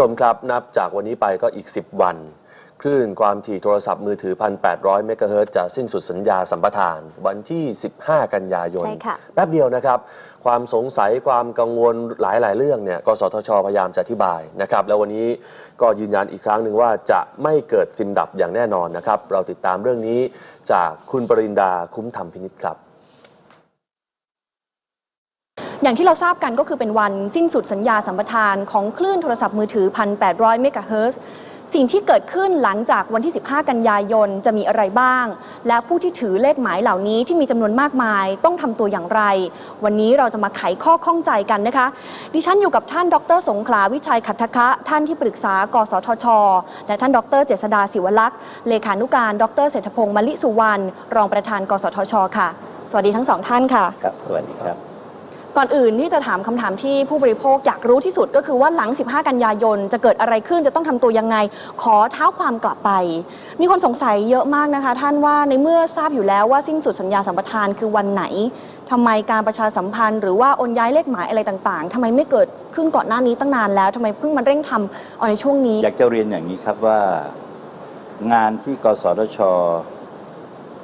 ชมครับ นับจากวันนี้ไปก็อีก 10 วัน คลื่นความถี่โทรศัพท์มือถือ 1,800 เมกะเฮิรตซ์จะสิ้นสุดสัญญาสัมปทาน วันที่ 15 กันยายน ใช่ค่ะ แป๊บเดียวนะครับ ความสงสัยความกังวลหลาย ๆ เรื่องเนี่ยกสทช พยายามจะอธิบายนะครับ แล้ววันนี้ก็ยืนยันอีกครั้งหนึ่งว่าจะไม่เกิดซิมดับอย่างแน่นอนนะครับ เราติดตามเรื่องนี้จากคุณปรินดาคุ้มธรรมพินิจครับ อย่างที่เราทราบกันก็คือเป็นวันสิ้นสุดสัญญาสัมปทานของคลื่นโทรศัพท์มือถือ 1,800 เมกะเฮิรตซ์สิ่งที่เกิดขึ้นหลังจากวันที่ 15 กันยายนจะมีอะไรบ้าง และผู้ที่ถือเลขหมายเหล่านี้ที่มีจำนวนมากมาย ต้องทำตัวอย่างไร วันนี้เราจะมาไขข้อข้องใจกันนะคะ ดิฉันอยู่กับท่านดร สงขลาวิชัยขัตคะ ท่านที่ปรึกษากสทช และท่านดร เจษดาศิวลักษณ์เลขานุการ ดรเศรษฐพงศ์มลิสุวรรณรองประธาน กสทช ค่ะ สวัสดีทั้งสองท่านค่ะครับสวัสดีครับ ก่อนอื่นที่จะถามคำถามที่ผู้บริโภคอยากรู้ที่สุดก็คือว่าหลัง 15 กันยายนจะเกิดอะไรขึ้นจะต้องทำตัวยังไง ขอเท้าความกลับไป มีคนสงสัยเยอะมากนะคะ ท่านว่าในเมื่อทราบอยู่แล้วว่าสิ้นสุดสัญญาสัมปทานคือวันไหนทำไมการประชาสัมพันธ์หรือว่าโอนย้ายเลขหมายอะไรต่างๆทำไมไม่เกิดขึ้นก่อนหน้านี้ตั้งนานแล้วทำไมเพิ่งมาเร่งทำเอาในช่วงนี้ อยากจะเรียนอย่างนี้ครับว่างานที่กสทช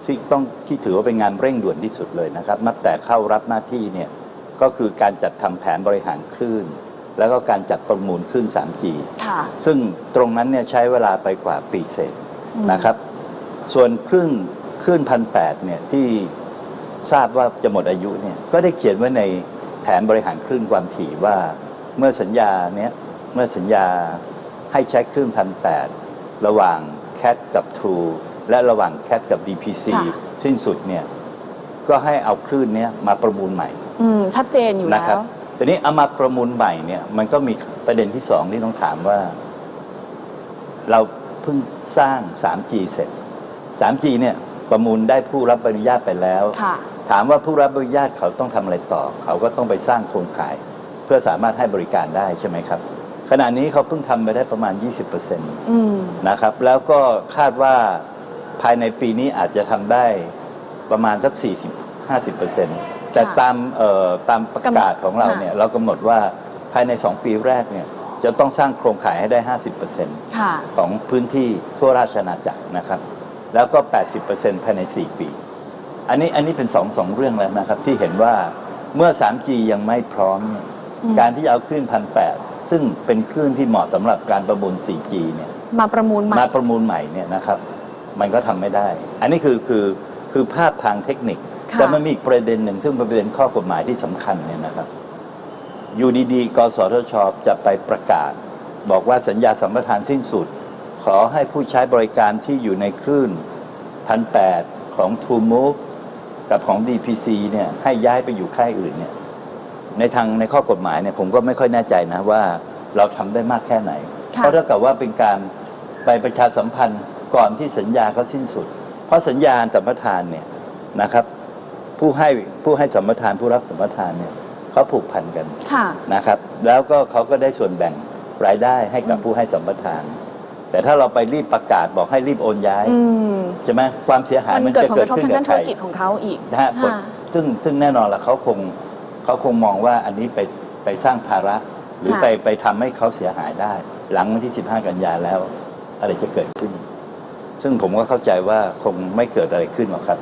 ที่ต้องที่ถือว่าเป็นงานเร่งด่วนที่สุดเลยนะครับนับแต่เข้ารับหน้าที่เนี่ย ก็คือการจัดทำแผนบริหารคลื่น แล้วก็การจัดประมูลคลื่น 3G ค่ะซึ่งตรงนั้นเนี่ยใช้เวลาไปกว่าปีเศษอืมนะครับ ส่วนคลื่นคลื่นพันแปดเนี่ยที่ทราบว่าจะหมดอายุเนี่ยก็ได้เขียนไว้ในแผนบริหารคลื่นความถี่ว่าเมื่อสัญญาเนี้ยเมื่อสัญญาให้ใช้คลื่นพันแปดระหว่างแค t กับ True และระหว่างแค t กับ DPC ค่ะสิ้นสุดเนี่ยก็ให้เอาคลื่นเนี้ยมาประมูลใหม่ อืมชัดเจนอยู่นะแล้ครับว ทีนี้เอามาประมูลใหม่เนี่ย มันก็มีประเด็นที่สองที่ต้องถามว่า เราเพิ่งสร้าง 3G เสร็จ 3G เนี่ย ประมูลได้ผู้รับอนุญาตไปแล้ว ค่ะ ถามว่าผู้รับอนุญาตเขาต้องทำอะไรต่อ เขาก็ต้องไปสร้างโครงข่าย เพื่อสามารถให้บริการได้ใช่ไหมครับ ขณะนี้เขาเพิ่งทำไปได้ประมาณ 20%อืม นะครับแล้วก็คาดว่าภายในปีนี้อาจจะทำได้ประมาณสัก 40 50แต่ ค่ะตามเอ่อตามประกาศของเราเนี่ยเรากำหนดว่าภายใน 2 ปีแรกเนี่ยจะต้องสร้างโครงข่ายให้ได้ 50%ค่ะ ของพื้นที่ทั่วราชอาณาจักรนะครับ แล้วก็ 80%ภายใน 4 ปี อันนี้อันนี้เป็นสองสองเรื่องแล้วนะครับ ที่เห็นว่าเมื่อ 3G ยังไม่พร้อมเนี่ยอืม การที่จะเอาคลื่นพันแปดซึ่งเป็นคลื่นที่เหมาะสำหรับการประมูล 4G เนี่ย มาประมูลใหม่ มาประมูลใหม่เนี่ยนะครับ มันก็ทำไม่ได้ อันนี้คือคือคือภาพทางเทคนิคค่ะ แต่มันมีอีกประเด็นหนึ่งซึ่งเป็นประเด็นข้อกฎหมายที่สำคัญเนี่ยนะครับอยู่ดีๆกสทช จะไปประกาศ บอกว่าสัญญาสัมปทานสิ้นสุด ขอให้ผู้ใช้บริการที่อยู่ในคลื่นพันแปดของ True Move กับของ DPC เนี่ยให้ย้ายไปอยู่ค่ายอื่นเนี่ยในทางในข้อกฎหมายเนี่ยผมก็ไม่ค่อยแน่ใจนะว่าเราทำได้มากแค่ไหนค่ะเพราะเท่ากับว่าเป็นการไปประชาสัมพันธ์ก่อนที่สัญญาเขาสิ้นสุด เพราะสัญญาสัมปทานเนี่ยนะครับ ผู้ให้ผู้ให้สัมปทานผู้รับสัมปทานเนี่ยเขาผูกพันกันค่ะ นะครับ แล้วก็เขาก็ได้ส่วนแบ่งรายได้ให้กับอืมผู้ให้สัมปทาน แต่ถ้าเราไปรีบประกาศบอกให้รีบโอนย้ายอืมใช่ไหมความเสียหายมัมันนเกิดจะผลเกิกดระทบขึ้นทางกัด้าบนใครธุรกิจของเขาอีก นะฮะค่ะ ซึ่งซึ่งแน่นอนละเขาคงเขาคงมองว่าอันนี้ไปไปสร้างภาระ หรือค่ะ ไปไปทำให้เขาเสียหายได้ หลังวันที่ 15 กันยาแล้ว อะไรจะเกิดขึ้น ซึ่งผมก็เข้าใจว่าคงไม่เกิดอะไรขึ้นหรอกครับ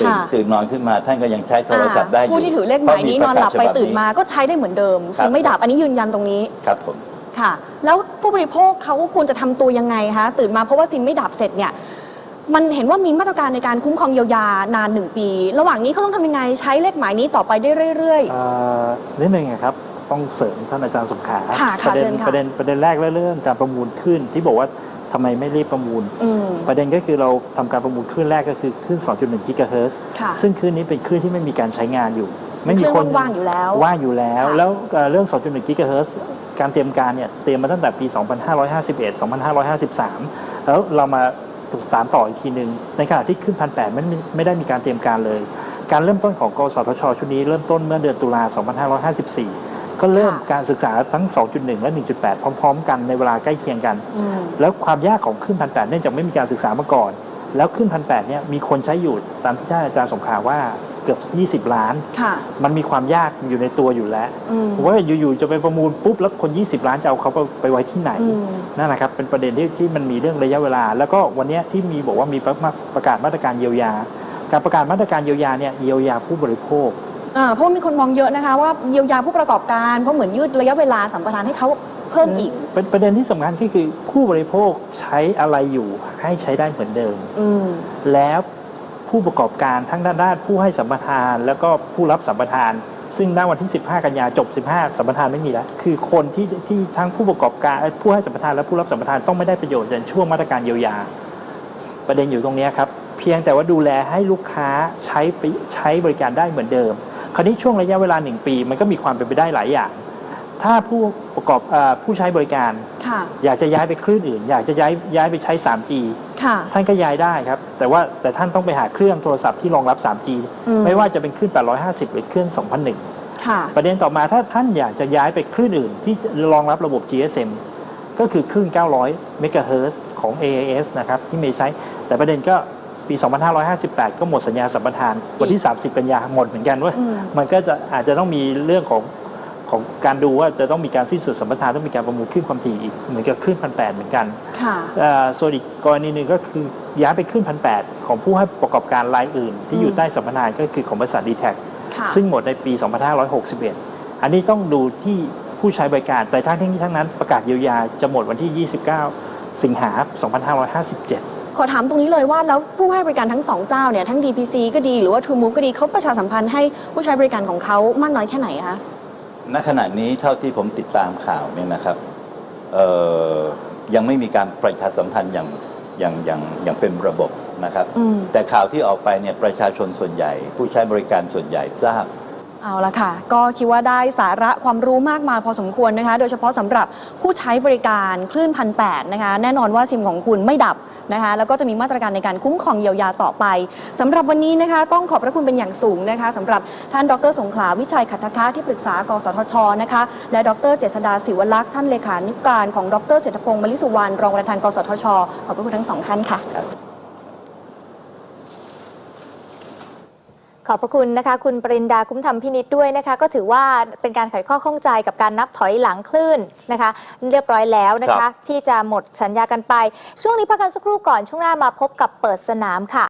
ตื่นค่ะ ตื่นนอนขึ้นมาท่านก็ยังใช้โทรศัพท์ได้อยู่ผู้ที่ถือเลขหมายนี้นอนหลับไปตื่นมาก็ใช้ได้เหมือนเดิมครับซิมไม่ดับอันนี้ยืนยันตรงนี้ครับผม ค่ะ แล้วผู้บริโภคเขาควรจะทำตัวยังไงคะตื่นมาเพราะว่าซิมไม่ดับเสร็จเนี่ย มันเห็นว่ามีมาตรการในการคุ้มครองเยียวยานานหนึ่งปี ระหว่างนี้เขาต้องทำยังไงใช้เลขหมายนี้ต่อไปได้เรื่อย เอ่อนิดนึงอะครับ ต้องเสริมท่านอาจารย์สมขาค่ะปค่ะระเด็นเชิญค่ะประเด็นประเด็นแรกเรื่องการประมูลขึ้น ที่บอกว่า ทำไมไม่รีบประมูลๆอืม ประเด็นก็คือเราทำการประมูลคลื่นแรกก็คือคลื่น 2.1 กิกะเฮิรตซ์ค่ะซึ่งคลื่นนี้เป็นคลื่นที่ไม่มีการใช้งานอยู่ ไม่มีคลื่นคนว่างๆอยู่แล้วว่างอยู่แล้ว ค่ะ แล้วเอ่อเรื่อง 2.1 กิกะเฮิรตซ์การเตรียมการเนี่ยเตรียมมาตั้งแต่ปี 2551 2553 แล้วเรามาศึกษารต่ออีกทีหนึ่งในขณะที่ขึ้นพันแปดไม่มีไม่ได้มีการเตรียมการเลย การเริ่มต้นของกสทช ชุดนี้เริ่มต้นเมื่อเดือนตุลา2554 ก็เริ่มค่ะการศึกษาทั้ง 2.1 และ 1.8 พร้อม ๆ กันในเวลาใกล้เคียงกันอืมแล้วความยากของขึ้นพันแปดเนื่องจากไม่มีการศึกษามาก่อน แล้วขึ้นพันแปดเนี่ยมีคนใช้อยู่ตามที่ท่านอาจารย์สงขลาว่าเกือบ 20 ล้านค่ะมันมีความยากอยู่ในตัวอยู่แล้วอืมผมว่าอยู่ๆจะไปประมูลปุ๊บแล้วคน 20 ล้านจะเอาเขาไปไปไว้ที่ไหนอืมนั่นนะครับเป็นประเด็นที่ที่มันมีเรื่องระยะเวลา แล้วก็วันเนี้ยที่มีบอกว่ามีประประกาศมาตรการเยียวยา การประกาศมาตรการเยียวยาเนี่ยเยียวยาผู้บริโภค อ่าเพราะว่ามีคนมองเยอะนะคะว่าเยียวยาผู้ประกอบการเพราะเหมือนยืดระยะเวลาสัมปทานให้เขาเพิ่มอีก เป็นประเด็นที่สำคัญที่คือผู้บริโภคใช้อะไรอยู่ให้ใช้ได้เหมือนเดิม อืม แล้วผู้ประกอบการทั้งด้านด้านผู้ให้สัมปทาน แล้วก็ผู้รับสัมปทาน ซึ่งณวันที่ 15 กันยาจบ 15 สัมปทานไม่มีแล้ว คือคนที่ที่ทั้งผู้ประกอบการเอ่อผู้ให้สัมปทานและผู้รับสัมปทานต้องไม่ได้ประโยชน์จากช่วงมาตรการเยียวยา ประเด็นอยู่ตรงเนี้ยครับ เพียงแต่ว่าดูแลให้ลูกค้าใช้ไปใช้บริการได้เหมือนเดิม คราวนี้ช่วงระยะเวลาหนึ่งปี มันก็มีความเป็นไปได้หลายอย่าง ถ้าผู้ประกอบเออผู้ใช้บริการค่ะอยากจะย้ายไปคลื่นอื่น อยากจะย้ายย้ายไปใช้ 3G ค่ะท่านก็ย้ายได้ครับ แต่ว่าแต่ท่านต้องไปหาเครื่องโทรศัพท์ที่รองรับ 3G อืมไม่ว่าจะเป็นคลื่น 850 หรือคลื่น 2001ค่ะประเด็นต่อมาถ้าท่านอยากจะย้ายไปคลื่นอื่น ที่จะรองรับระบบ GSM ก็คือคลื่น 900 เมกะเฮิรตซ์ของ AAS นะครับที่ไม่ใช้ แต่ประเด็นก็ ปี 2558 ก็หมดสัญญาสัมปทาน วันที่ 30 กันยาหมดเหมือนกันเว่าอืมมันก็จะอาจจะต้องมีเรื่องของของการดูว่าจะต้องมีการสิ้นสุดสัมปทานต้องมีการประมูลคลื่นความถี่อีกเหมือนกับคลื่นพันแปดเหมือนกันค่ะเอ่อส่วนอีกกรณีหนึ่งก็คือย้ายไปขึ้นพันแปดของผู้ให้ประกอบการรายอื่น ที่อยู่อืมใต้สัมปทานก็คือของบริษัทดีแท็ค่ะซึ่งหมดในปี 2561 อันนี้ต้องดูที่ผู้ใช้บริการแต่ทั้งนี้ทั้งนั้นประกาศเยียวยาจะหมดวันที่ 29 สิงหา 2557 ขอถามตรงนี้เลยว่าแล้วผู้ให้บริการทั้งสองเจ้าเนี่ยทั้ง DPC ก็ดีหรือว่า True Move ก็ดีเขาประชาสัมพันธ์ให้ผู้ใช้บริการของเขามากน้อยแค่ไหนคะณขณะนี้เท่าที่ผมติดตามข่าวเนี่ยนะครับเอ่อยังไม่มีการประชาสัมพันธ์อย่างอย่างอย่างอย่างเป็นระบบนะครับอืมแต่ข่าวที่ออกไปเนี่ยประชาชนส่วนใหญ่ ผู้ใช้บริการส่วนใหญ่ทราบ เอาละค่ะ ก็คิดว่าได้สาระความรู้มากมายพอสมควรนะคะ โดยเฉพาะสำหรับผู้ใช้บริการคลื่นพันแนะคะ แน่นอนว่าซิมของคุณไม่ดับนะคะ แล้วก็จะมีมาตรการในการคุ้มครองเยียวยาต่อไปสำหรับวันนี้นะคะ ต้องขอบพระคุณเป็นอย่างสูงนะคะสำหรับท่านดรสงขลาวิชัยขัตถคะที่ปรึกษากสทชนะคะ และดรเจษดาศิวลักษณ์ท่านเลขานุการของดรเศรษฐพงศ์มลิสุวรรณรองประธานกสทช ขอบพระคุณทั้งสองท่านค่ะ ขอบพระคุณนะคะ คุณปรินดาคุ้มธรรมพินิษด้วยนะคะ ก็ถือว่าเป็นการไขข้อข้องใจกับการนับถอยหลังคลื่นนะคะ เรียบร้อยแล้วนะครัคะบที่จะหมดสัญญากันไป ช่วงนี้พักกันสักครู่ก่อนช่วงหน้ามาพบกับเปิดสนามค่ะ